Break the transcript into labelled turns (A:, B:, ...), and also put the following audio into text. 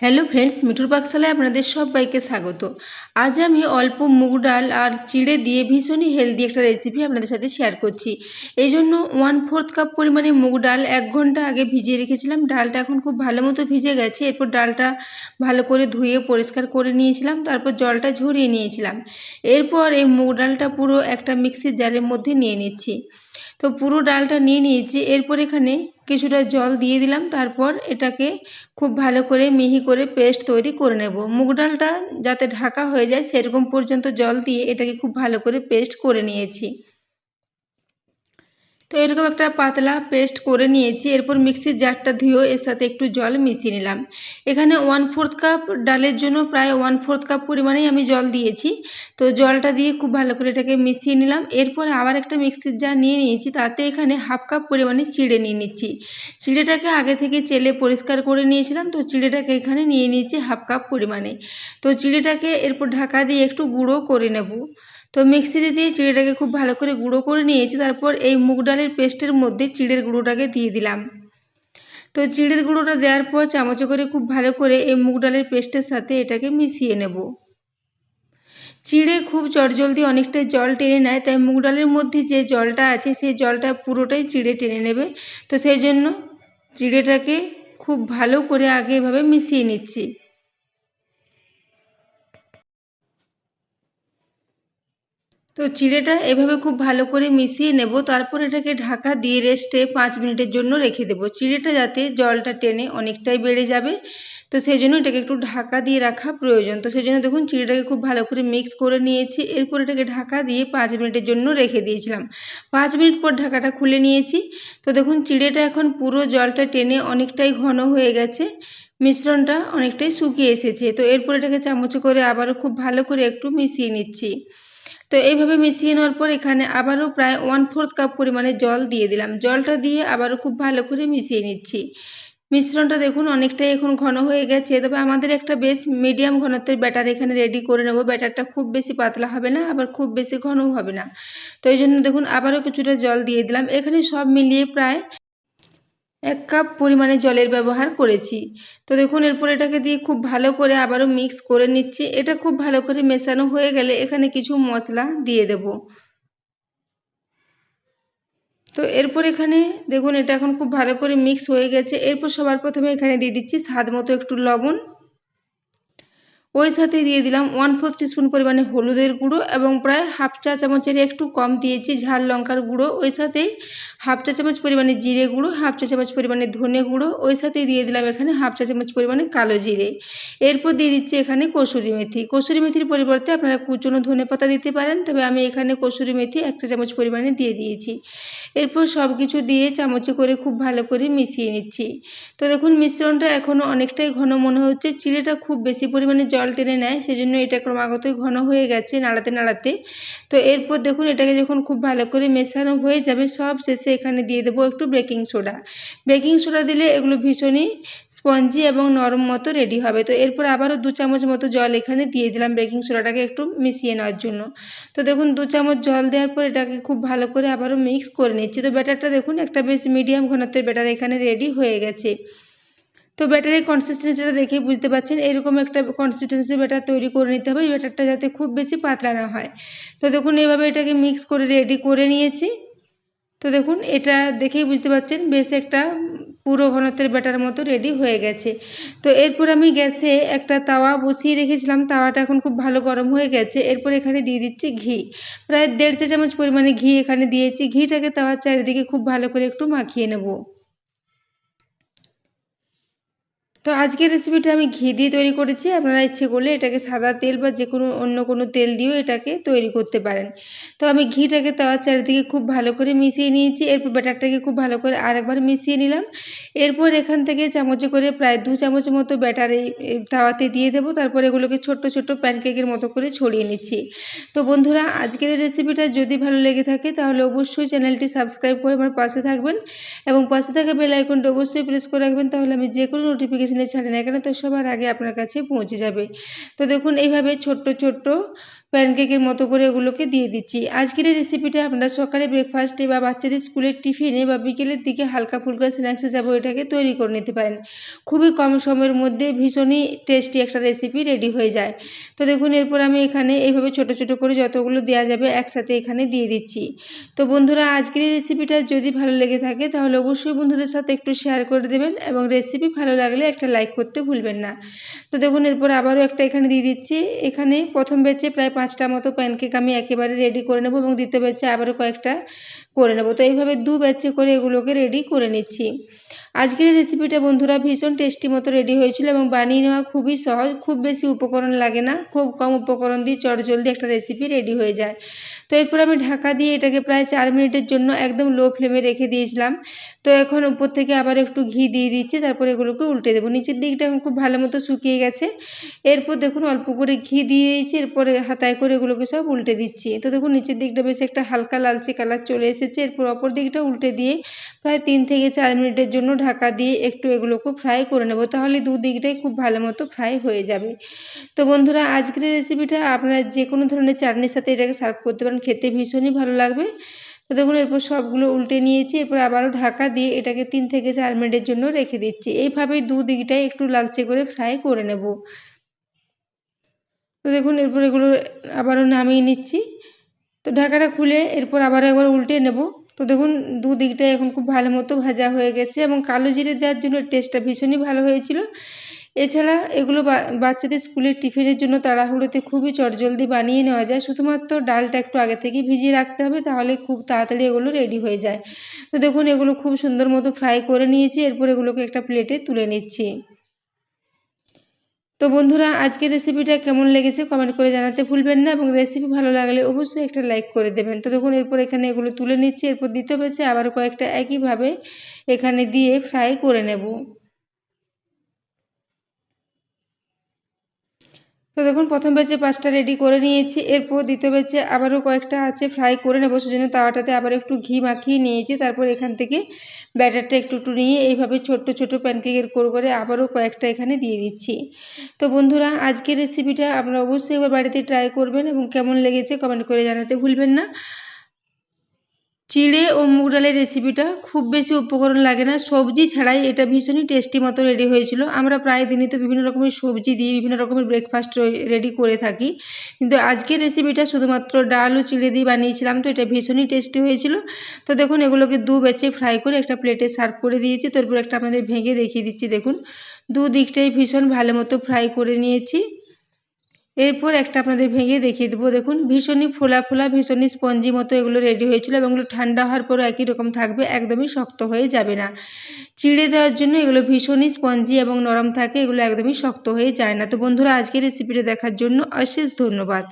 A: Hello friends, মিঠুর পাকশালায় আপনাদের সবাইকে স্বাগত। আজ আমি অল্প মুগ ডাল আর চিড়ে দিয়ে ভীষণই হেলদি একটা রেসিপি আপনাদের সাথে শেয়ার করছি। এই জন্য ওয়ান ফোর্থ কাপ পরিমাণে মুগ ডাল এক ঘণ্টা আগে ভিজিয়ে রেখেছিলাম। ডালটা এখন খুব ভালো মতো ভিজে গেছে। এরপর ডালটা ভালো করে ধুয়ে পরিষ্কার করে নিয়েছিলাম। তারপর জলটা ঝরিয়ে নিয়েছিলাম। এরপর এই মুগ ডালটা পুরো একটা মিক্সির জারের মধ্যে নিয়ে নিচ্ছি। তো পুরো ডালটা নিয়ে নিয়েছি। এরপর এখানে কিছুটা জল দিয়ে দিলাম, তারপর এটাকে খুব ভালো করে মিহি করে পেস্ট তৈরি করে নেব। মুগ ডালটা যাতে ঢাকা হয়ে যায়, সেরকম পর্যন্ত জল দিয়ে এটাকে খুব ভালো করে পেস্ট করে নিয়েছি। তো এরকম একটা পাতলা পেস্ট করে নিয়েছি, এরপর মিক্সির জারটা ধুয়েও এর সাথে একটু জল মিশিয়ে নিলাম। এখানে ওয়ান ফোর্থ কাপ ডালের জন্য প্রায় ওয়ান ফোর্থ কাপ পরিমাণেই আমি জল দিয়েছি। তো জলটা দিয়ে খুব ভালো করে এটাকে মিশিয়ে নিলাম। এরপর আবার একটা মিক্সির জার নিয়ে নিয়েছি, তাতে এখানে হাফ কাপ পরিমাণে চিড়ে নিয়ে নিচ্ছি। চিড়েটাকে আগে থেকে চেলে পরিষ্কার করে নিয়েছিলাম, তো চিড়েটাকে এখানে নিয়ে নিয়েছি হাফ কাপ পরিমাণে। তো চিড়েটাকে এরপর ঢাকা দিয়ে একটু গুঁড়ো করে নেব। তো মিক্সিতে দিয়ে চিড়েটাকে খুব ভালো করে গুঁড়ো করে নিয়েছি, তারপর এই মুগ ডালের পেস্টের মধ্যে চিড়ের গুঁড়োটাকে দিয়ে দিলাম। তো চিড়ের গুঁড়োটা দেওয়ার পর চামচে করে খুব ভালো করে এই মুগ ডালের পেস্টের সাথে এটাকে মিশিয়ে নেব। চিড়ে খুব চটজলদি অনেকটাই জল টেনে নেয়, তাই মুগ ডালের মধ্যে যে জলটা আছে সেই জলটা পুরোটাই চিড়ে টেনে নেবে। তো সেই জন্য চিড়েটাকে খুব ভালো করে আগে এভাবে মিশিয়ে নিচ্ছি। তো চিড়েটা এভাবে খুব ভালো করে মিশিয়ে নেব। তারপর এটাকে ঢাকা দিয়ে রেস্টে পাঁচ মিনিটের জন্য রেখে দেবো। চিড়েটা যাতে জলটা টেনে অনেকটাই বেড়ে যাবে। তো সেই জন্য এটাকে একটু ঢাকা দিয়ে রাখা প্রয়োজন। তো সেই জন্য দেখুন চিড়েটাকে খুব ভালো করে মিক্স করে নিয়েছি। এরপর এটাকে ঢাকা দিয়ে পাঁচ মিনিটের জন্য রেখে দিয়েছিলাম। পাঁচ মিনিট পর ঢাকাটা খুলে নিয়েছি। তো দেখুন চিড়েটা এখন পুরো জলটা টেনে অনেকটাই ঘন হয়ে গেছে। মিশ্রণটা অনেকটাই শুকিয়ে এসেছে। তো এরপর এটাকে চামচে করে আবারও খুব ভালো করে একটু মিশিয়ে নিচ্ছি। তো এইভাবে মিশিয়ে নেওয়ার পর এখানে আবারও প্রায় ওয়ান ফোর্থ কাপ পরিমাণে জল দিয়ে দিলাম। জলটা দিয়ে আবারও খুব ভালো করে মিশিয়ে নিচ্ছি। মিশ্রণটা দেখুন, অনেকটাই এখন ঘন হয়ে গেছে। তবে আমাদের একটা বেশ মিডিয়াম ঘনত্বের ব্যাটার এখানে রেডি করে নেব। ব্যাটারটা খুব বেশি পাতলা হবে না, আবার খুব বেশি ঘনও হবে না। তো এই জন্য দেখুন, আবারও কিছুটা জল দিয়ে দিলাম। এখানে সব মিলিয়ে প্রায় এক কাপ পরিমাণে জলের ব্যবহার করেছি। তো দেখুন, এরপর এটাকে দিয়ে খুব ভালো করে আবারও মিক্স করে নিচ্ছি। এটা খুব ভালো করে মেশানো হয়ে গেলে এখানে কিছু মশলা দিয়ে দেব। তো এরপর এখানে দেখুন, এটা এখন খুব ভালো করে মিক্স হয়ে গেছে। এরপর সবার প্রথমে এখানে দিয়ে দিচ্ছি স্বাদ মতো একটু লবণ। ওই সাথে দিয়ে দিলাম ওয়ান ফোর্থ টিস্পুন পরিমাণে হলুদের গুঁড়ো এবং প্রায় হাফ চা চামচের একটু কম দিয়েছি ঝাল লঙ্কার গুঁড়ো। ওই সাথে হাফ চা চামচ পরিমাণে জিরে গুঁড়ো হাফ চা চামচ পরিমাণে ধনে গুঁড়ো, ওই সাথে দিয়ে দিলাম এখানে হাফ চা চামচ পরিমাণে কালো জিরে। এরপর দিয়ে দিচ্ছি এখানে কসুরি মেথি। কসুরি মেথির পরিবর্তে আপনারা কুচনো ধনে পাতা দিতে পারেন, তবে আমি এখানে কসুরি মেথি এক চা চামচ পরিমাণে দিয়ে দিয়েছি। এরপর সব কিছু দিয়ে চামচে করে খুব ভালো করে মিশিয়ে নিচ্ছি। তো দেখুন, মিশ্রণটা এখনও অনেকটাই ঘন মনে হচ্ছে। চিড়েটা খুব বেশি পরিমাণে জল টেনে নেয়, সেজন্য এটা ক্রমাগতই ঘন হয়ে গেছে নাড়াতে নাড়াতে। তো এরপর দেখুন, এটাকে যখন খুব ভালো করে মেশানো হয়ে যাবে, সব শেষে এখানে দিয়ে দেবো একটু বেকিং সোডা। বেকিং সোডা দিলে এগুলো ভীষণই স্পঞ্জি এবং নরম মতো রেডি হবে। তো এরপর আবারও দু চামচ মতো জল এখানে দিয়ে দিলাম বেকিং সোডাটাকে একটু মিশিয়ে নেওয়ার জন্য। তো দেখুন, দু চামচ জল দেওয়ার পর এটাকে খুব ভালো করে আবারও মিক্স করে নিচ্ছি। তো ব্যাটারটা দেখুন, একটা বেশ মিডিয়াম ঘনত্বের ব্যাটার এখানে রেডি হয়ে গেছে। তো ব্যাটারের কনসিস্টেন্সিটা দেখে বুঝতে পারছেন, এরকম একটা কনসিস্টেন্সি ব্যাটার তৈরি করে নিতে হবে। এই ব্যাটারটা যাতে খুব বেশি পাতলা না হয়। তো দেখুন, এভাবে এটাকে মিক্স করে রেডি করে নিয়েছি। তো দেখুন, এটা দেখেই বুঝতে পারছেন, বেশ একটা পুরো ঘনত্বের ব্যাটার মতো রেডি হয়ে গেছে। তো এরপর আমি গ্যাসে একটা তাওয়া বসিয়ে রেখেছিলাম। তাওয়াটা এখন খুব ভালো গরম হয়ে গেছে। এরপর এখানে দিয়ে দিচ্ছি ঘি। প্রায় দেড় চা চামচ পরিমাণে ঘি এখানে দিয়েছি। ঘিটাকে তাওয়ার চারিদিকে খুব ভালো করে একটু মাখিয়ে নেব। তো আজকের রেসিপিটা আমি ঘি দিয়ে তৈরি করেছি। আপনারা ইচ্ছে করলে এটাকে সাদা তেল বা যে কোনো অন্য কোনো তেল দিয়েও এটাকে তৈরি করতে পারেন। তো আমি ঘিটাকে তাওয়ার চারিদিকে খুব ভালো করে মিশিয়ে নিয়েছি। এরপর ব্যাটারটাকে খুব ভালো করে আরেকবার মিশিয়ে নিলাম। এরপর এখান থেকে চামচে করে প্রায় দু চামচ মতো ব্যাটার এই তাওয়াতে দিয়ে দেবো। তারপর এগুলোকে ছোট্ট ছোট্ট প্যানকেকের মতো করে ছড়িয়ে নিচ্ছি। তো বন্ধুরা, আজকের রেসিপিটা যদি ভালো লেগে থাকে তাহলে অবশ্যই চ্যানেলটি সাবস্ক্রাইব করে আমার পাশে থাকবেন। এবং পাশে থাকা বেল আইকনটা অবশ্যই প্রেস করে রাখবেন। তাহলে আমি যে কোনো নোটিফিকেশান মেশিনে ছাড়ে না কেন তো সবার আগে আপনার কাছে পৌঁছে যাবে। তো দেখুন, এইভাবে ছোট্ট ছোট্ট প্যানকেকের মতো করে ওগুলোকে দিয়ে দিচ্ছি। আজকের এই রেসিপিটা আপনারা সকালে ব্রেকফাস্টে বা বাচ্চাদের স্কুলের টিফিনে বা বিকেলের দিকে হালকা ফুলকা স্ন্যাক্স হিসাবে এটাকে তৈরি করে নিতে পারেন। খুবই কম সময়ের মধ্যে ভীষণই টেস্টি একটা রেসিপি রেডি হয়ে যায়। তো দেখুন, এরপর আমি এখানে এইভাবে ছোট ছোট করে যতগুলো দেওয়া যাবে একসাথে এখানে দিয়ে দিচ্ছি। তো বন্ধুরা, আজকের এই রেসিপিটা যদি ভালো লেগে থাকে, তাহলে অবশ্যই বন্ধুদের সাথে একটু শেয়ার করে দেবেন এবং রেসিপি ভালো লাগলে একটা লাইক করতে ভুলবেন না। তো দেখুন, এরপর আবারও একটা এখানে দিয়ে দিচ্ছি। এখানে প্রথম বেচে প্রায় পাঁচটা মতো প্যানকেক আমি একেবারে রেডি করে নেব এবং দ্বিতীয় ব্যাচে আবারও কয়েকটা করে নেব। তো এইভাবে দু ব্যাচে করে এগুলোকে রেডি করে নিচ্ছি। আজকের রেসিপিটা বন্ধুরা ভীষণ টেস্টি মতো রেডি হয়েছিল এবং বানিয়ে নেওয়া খুবই সহজ, খুব বেশি উপকরণ লাগে না, খুব কম উপকরণ দিয়ে চটজলদি একটা রেসিপি রেডি হয়ে যায়। তো এরপর আমি ঢাকা দিয়ে এটাকে প্রায় চার মিনিটের জন্য একদম লো ফ্লেমে রেখে দিয়েছিলাম। তো এখন উপর থেকে আবার একটু ঘি দিয়ে দিচ্ছি, তারপর এগুলোকে উল্টে দেবো। নিচের দিকটা এখন খুব ভালো মতো শুকিয়ে গেছে। এরপর দেখুন অল্প করে ঘি দিয়ে দিয়েছি, এরপরে হাতায় করে এগুলোকে সব উল্টে দিচ্ছি। তো দেখুন নিচের দিকটা বেশ একটা হালকা লালচে কালার চলে এসেছে। এরপর অপর দিকটা উল্টে দিয়ে প্রায় তিন থেকে চার মিনিটের জন্য ঢাকা দিয়ে একটু এগুলোকে ফ্রাই করে নেব, তাহলে দু দিকটাই খুব ভালো মতো ফ্রাই হয়ে যাবে। তো বন্ধুরা, আজকের রেসিপিটা আপনারা যে কোনো ধরনের চাটনির সাথে এটাকে সার্ভ করতে পারেন, খেতে ভীষণই ভালো লাগবে। তো দেখুন, এরপর সবগুলো উল্টে নিয়েছি, এরপর আবারও ঢাকা দিয়ে এটাকে তিন থেকে চার মিনিটের জন্য রেখে দিচ্ছি। এইভাবেই দু দিকটাই একটু লালচে করে ফ্রাই করে নেব। তো দেখুন, এরপর এগুলো আবারও নামিয়ে নিচ্ছি। তো ঢাকাটা খুলে এরপর আবার একবার উল্টে নেব। তো দেখুন দু দিকটাই এখন খুব ভালো মতো ভাজা হয়ে গেছে এবং কালো জিরে দেওয়ার জন্য টেস্টটা ভীষণই ভালো হয়েছিল। এছাড়া এগুলো বাচ্চাদের স্কুলের টিফিনের জন্য তাড়াহুড়োতে খুবই চটজলদি বানিয়ে নেওয়া যায়। শুধুমাত্র ডালটা একটু আগে থেকে ভিজিয়ে রাখতে হবে, তাহলে খুব তাড়াতাড়ি এগুলো রেডি হয়ে যায়। তো দেখুন, এগুলো খুব সুন্দর মতো ফ্রাই করে নিয়েছি, এরপর এগুলোকে একটা প্লেটে তুলে নিচ্ছি। তো বন্ধুরা, আজকের রেসিপিটা কেমন লেগেছে কমেন্ট করে জানাতে ভুলবেন না এবং রেসিপি ভালো লাগলে অবশ্যই একটা লাইক করে দেবেন। তো দেখুন, এরপর এখানে এগুলো তুলে নিচ্ছি, এরপর দিতে পেরেছে আবার কয়েকটা একইভাবে এখানে দিয়ে ফ্রাই করে নেব। তো দেখুন, প্রথম ব্যাচে পাঁচটা রেডি করে নিয়েছি। এরপর দ্বিতীয় ব্যাচে আবারও কয়েকটা আছে ফ্রাই করে নেব। সেজন্য তাওয়াটাতে আবার একটু ঘি মাখিয়ে নিয়েছি। তারপর এখান থেকে ব্যাটারটা একটু একটু নিয়ে এইভাবে ছোট্ট ছোট প্যানকেকের কোর, করে আবারও কয়েকটা এখানে দিয়ে দিচ্ছি। তো বন্ধুরা, আজকের রেসিপিটা আপনারা অবশ্যই এবার বাড়িতে ট্রাই করবেন এবং কেমন লেগেছে কমেন্ট করে জানাতে ভুলবেন না। চিড়ে ও মুগ ডালের রেসিপিটা খুব বেশি উপকরণ লাগে না। সবজি ছাড়াই এটা ভীষণই টেস্টি মতো রেডি হয়েছিল। আমরা প্রায় দিনই তো বিভিন্ন রকমের সবজি দিয়ে বিভিন্ন রকমের ব্রেকফাস্ট রেডি করে থাকি। কিন্তু আজকের রেসিপিটা শুধুমাত্র ডাল ও চিড়ে দিয়ে বানিয়েছিলাম, তো এটা ভীষণই টেস্টি হয়েছিল। তো দেখুন, এগুলোকে দু বেচে ফ্রাই করে একটা প্লেটে সার্ভ করে দিয়েছি। তারপর একটা আমাদের ভেঙে দেখিয়ে দিচ্ছি, দেখুন। দু দিকটাই ভীষণ ভালো মতো ফ্রাই করে নিয়েছি। এরপর একটা আপনাদের ভেঙে দেখিয়ে দেবো। দেখুন, ভীষণই ফোলা ফোলা, ভীষণই স্পঞ্জি মতো এগুলো রেডি হয়েছিল এবং এগুলো ঠান্ডা হওয়ার পরও একই রকম থাকবে, একদমই শক্ত হয়ে যাবে না। চিড়ে দেওয়ার জন্য এগুলো ভীষণই স্পঞ্জি এবং নরম থাকে, এগুলো একদমই শক্ত হয়ে যায় না। তো বন্ধুরা, আজকের রেসিপিটা দেখার জন্য অশেষ ধন্যবাদ।